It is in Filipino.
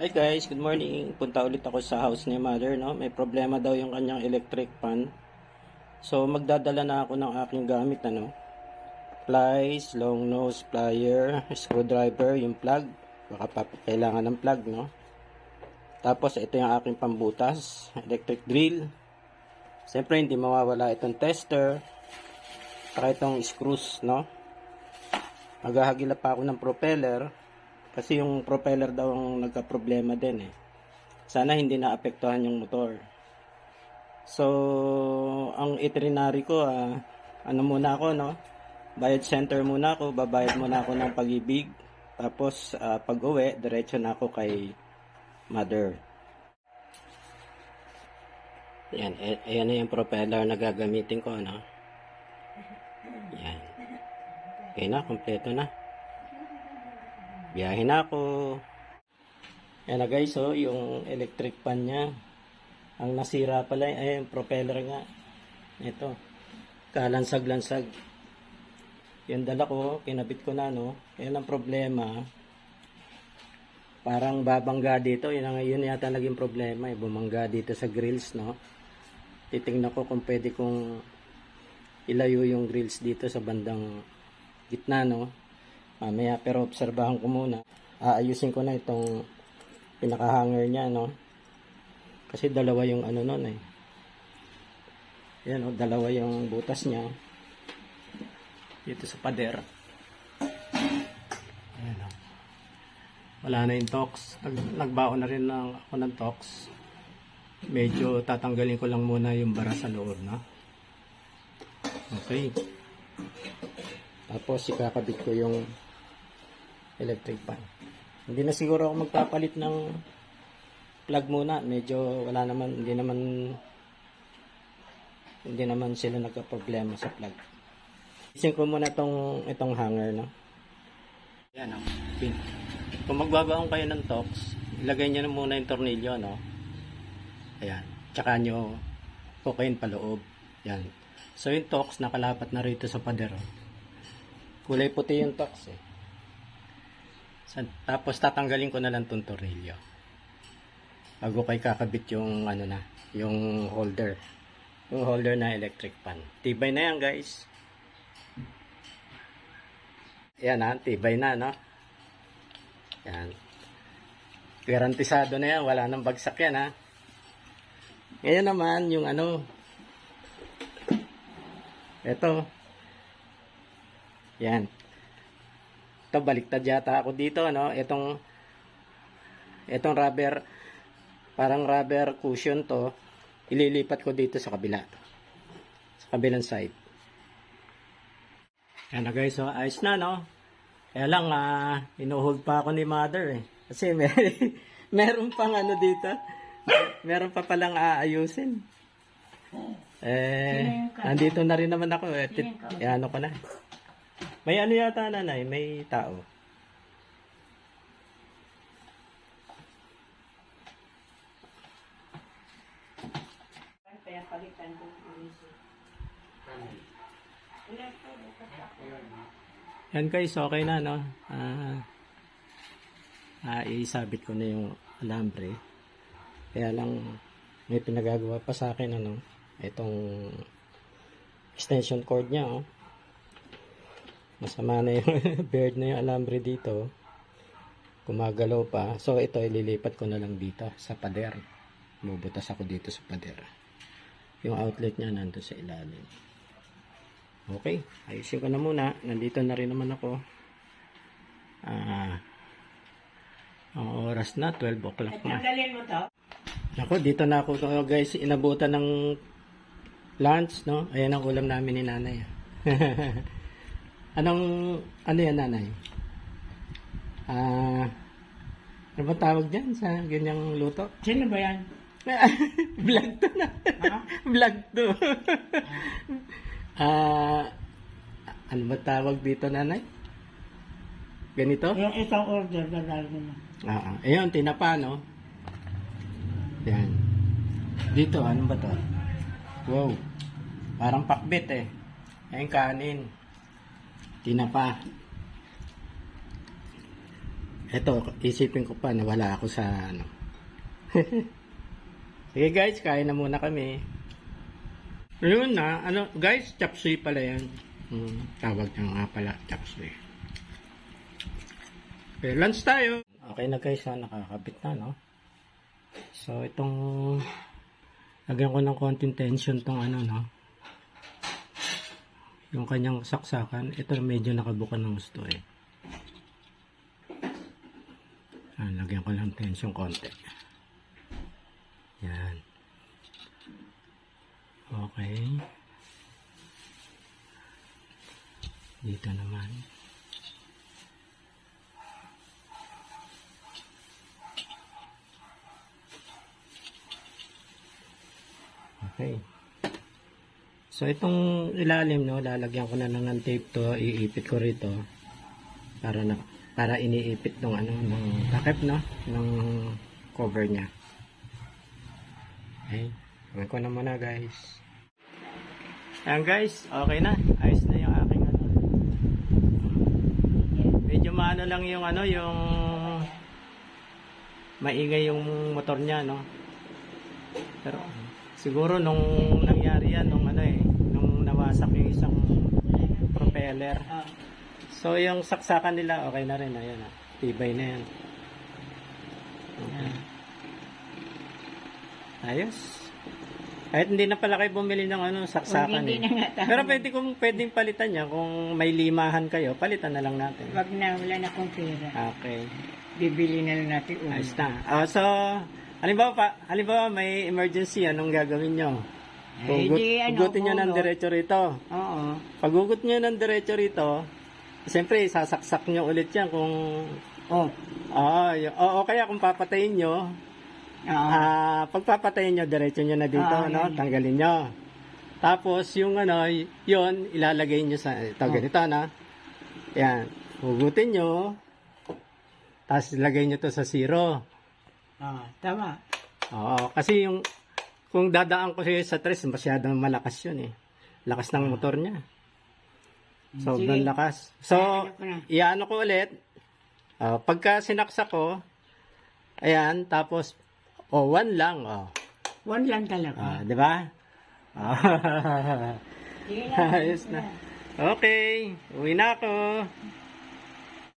Hi guys, good morning. Punta ulit ako sa house ni mother, no? May problema daw yung kanyang electric fan. So, magdadala na ako ng aking gamit, ano? Plies, long nose plier, screwdriver, yung plug. Baka pa kailangan ng plug, no? Tapos, ito yung aking pambutas, electric drill. Siyempre, hindi mawawala itong tester. Saka itong screws, no? Maghahagila pa ako ng propeller. Kasi yung propeller daw ang nagka-problema din eh. Sana hindi naapektuhan yung motor. So, ang itinerary ko, ah, ano muna ako, no? Bayad center muna ako, babayad muna ako ng pag-ibig. Tapos, ah, pag uwi, diretso na ako kay mother. Yan, eh, ayan na yung propeller na gagamitin ko, no? Yan. Okay na, kompleto na. Biyahe na ako. Yan na guys, oh, yung electric fan niya. Ang nasira pala, ay, yung propeller nga. Ito. Kalansag-lansag. Yung dala ko, kinabit ko na, no. Yan ang problema. Parang babangga dito. Yun, ang, yun yata naging problema, eh. Bumangga dito sa grills, no. Titingnan ko kung pwede kong ilayo yung grills dito sa bandang gitna, no. Mamaya, pero obserbahan ko muna. Aayusin ko na itong pinaka-hanger niya, no? Kasi dalawa yung ano nun eh. Yan, oh, dalawa yung butas niya. Dito sa pader. Ayan, oh. Wala na yung tox. Nag, nagbaon na rin ng, ako ng tox. Medyo tatanggalin ko lang muna yung bara sa loob, no? Okay. Tapos, ikakabit ko yung electric fan. Hindi na siguro ako magpapalit ng plug muna. Medyo wala naman, hindi naman hindi naman sila nagka-problema sa plug. Isin ko muna itong, itong hanger, no? Yan, no? Pin. Kung magbabaon kayo ng tox, ilagay nyo na muna yung tornilyo, no? Ayan. Tsaka nyo kukain pa loob. Yan. So, yung tox, nakalapat na rito sa pader, oh. Kulay puti yung tox, eh. Tapos tatanggalin ko na lang tong tornilyo. Bago kay kakabit yung ano na, yung holder. Yung holder na electric pan. Tibay na yan guys. Yan ha, tibay na no. Yan. Garantisado na yan, wala nang bagsak yan ha. Ngayon naman yung ano, ito. Yan. Ito, baliktad yata ako dito, no? Itong, itong rubber, parang rubber cushion to, ililipat ko dito sa kabila. Sa kabilang side. Na guys, so ayos na, no? Kaya lang, ah, inuhold pa ako ni mother, eh. Kasi may, meron pang ano dito. Meron pa palang aayusin. Eh, nandito na rin naman ako, eh, ano ko na. May ano yata nanay, may tao. Yan guys, okay na no. Ah, ah, isabit ko na yung alambre. Kaya lang may pinagagawa pa sa akin ano, itong extension cord niya oh. Masama na yung beard na yung alambre dito. Gumagalaw pa. So ito ililipat ko na lang dito sa pader. Bubutas ako dito sa pader. Yung outlet niya nandun sa ilalim. Okay, ayusin ko na muna. Nandito na rin naman ako. Ah, ang oras na, 12 o'clock na. Mo to. Ako, dito na ako uh, guys, inabutan ng lunch, no? Ayan ang ulam namin ni nanay. Anong, ano yan nanay? Ah, ano ba tawag dyan sa ganyang luto? Sino ba yan? Vlog to na. Ha? Vlog to. Ah, ano ba tawag dito nanay? Ganito? Yung isang order, dadalhin mo. Ah, ah. ayun, tinapa, no? Yan. Dito, ano ba to? Wow. Parang pakbit eh. Ayun, kanin. Tinapa. Eto, isipin ko pa na wala ako sa ano. Sige guys, kain na muna kami. Ayun na, ano, guys, chapsuy pala yan. Hmm, tawag niya nga pala, chapsuy. Okay, lunch tayo. Okay na guys, ha, nakakabit na, no? So, itong, lagyan ko ng konting tension tong ano, no? Yung kanyang saksakan, ito medyo nakabuka ng gusto eh. Ah, lagyan ko lang tension konti. Yan. Okay. Dito naman. Okay. So itong ilalim no, lalagyan ko na ng tape to, iipit ko rito para na para iniipit ng ano ng takip no ng cover niya. Okay. Gawin ko na muna guys. Ayan guys, okay na. Ayos na yung aking ano. Medyo maano lang yung ano, yung maingay yung motor niya, no? Pero siguro nung nangyari yan, nung ano eh, nung nawasak yung isang propeller. Ah, So yung saksakan nila, okay na rin. Ayan, ah. tibay na yan. Okay. Ayos. Kahit hindi na pala kayo bumili ng ano, saksakan hindi eh. na nga. Pero pwede kung pwedeng palitan niya kung may limahan kayo, palitan na lang natin. Wag na, wala na akong pera. Okay. Bibili na lang natin ulo. Ayos na. Ah, so, halimbawa pa, halimbawa may emergency, anong gagawin nyo? Eh, Hugot, di, ano, hugutin nyo ng diretso rito. Oo. Pag hugot nyo ng diretso rito, siyempre, sasaksak nyo ulit yan kung... Oh. Oo, y- oo, kaya kung papatayin nyo, Oo. ah, pagpapatayin nyo, diretso nyo na dito, Ah, no? yan. Tanggalin nyo. Tapos, yung ano, y- yun, ilalagay nyo sa, ito, Oh. ganito, na. Yan, hugutin nyo, tapos ilagay nyo to sa zero. Ah, tama. Oo, kasi yung kung dadaan ko siya sa tres, masyadong malakas yun eh. Lakas ng motor niya. Sobrang Sige. lakas. So, ko na? iano ko ulit. Ah, pagka sinaksak ko, ayan, tapos, oh, one lang, oh. One lang talaga. Ah, di ba? Ah, Sige Ayos na. Okay, uwi na ako.